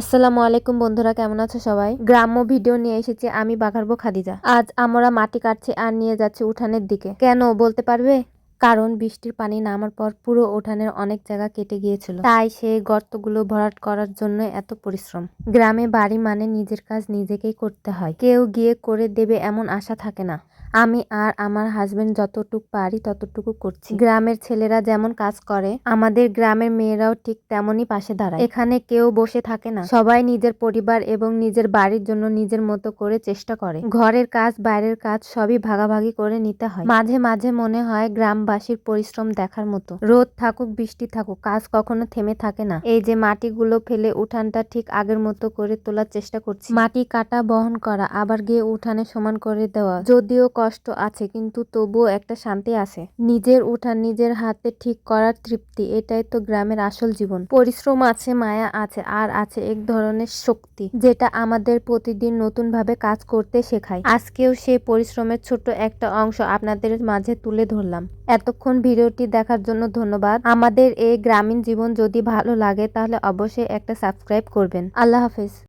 আসসালামু আলাইকুম বন্ধুরা, কেমন আছো সবাই? গ্রাম্য ভিডিও নিয়ে এসেছি আমি বাঘারবো খাদিজা। আজ আমরা মাটি কাটছি আর নিয়ে যাচ্ছি উঠানের দিকে। কেন বলতে পারবে? কারণ বৃষ্টির পানি নামার পর পুরো উঠানের অনেক জায়গা কেটে গিয়েছিল। তাই সেই গর্তগুলো ভরাট করার জন্য এত পরিশ্রম। গ্রামে বাড়ি মানে নিজের কাজ নিজেকেই করতে হয়। কেউ গিয়ে করে দেবে এমন আশা থাকে না। আমি আর আমার হাজবেন্ড যতটুকু পারি ততটুকু করছি। গ্রামের ছেলেরা যেমন কাজ করে, আমাদের গ্রামের মেয়েরাও ঠিক তেমনই পাশে দাঁড়ায়। এখানে কেউ বসে থাকে না। সবাই নিজের পরিবার এবং নিজের বাড়ির জন্য নিজের মতো করে চেষ্টা করে। ঘরের কাজ, বাইরের কাজ সবই ভাগাভাগি করে নিতে হয়। মাঝে মাঝে মনে হয় গ্রামবাসীর পরিশ্রম দেখার মতো। রোদ থাকুক, বৃষ্টি থাকুক, কাজ কখনো থেমে থাকে না। এই যে মাটিগুলো ফেলে উঠানটা ঠিক আগের মতো করে তোলার চেষ্টা করছি। মাটি কাটা, বহন করা, আবার গিয়ে উঠানে সমান করে দেওয়া। যদিও কষ্ট আছে, কিন্তু তবুও একটা শান্তি আছে। নিজের উঠান নিজের হাতে ঠিক করার তৃপ্তি, এটাই তো গ্রামের আসল জীবন। পরিশ্রম আছে, মায়া আছে, আর আছে এক ধরনের শক্তি, যেটা আমাদের প্রতিদিন নতুন ভাবে কাজ করতে শেখায়। আজকেও সেই পরিশ্রমের ছোট্ট একটা অংশ আপনাদের মাঝে তুলে ধরলাম। এতক্ষণ ভিডিওটি দেখার জন্য ধন্যবাদ। আমাদের এই গ্রামীণ জীবন যদি ভালো লাগে, তাহলে অবশ্যই একটা সাবস্ক্রাইব করবেন। আল্লাহ হাফেজ।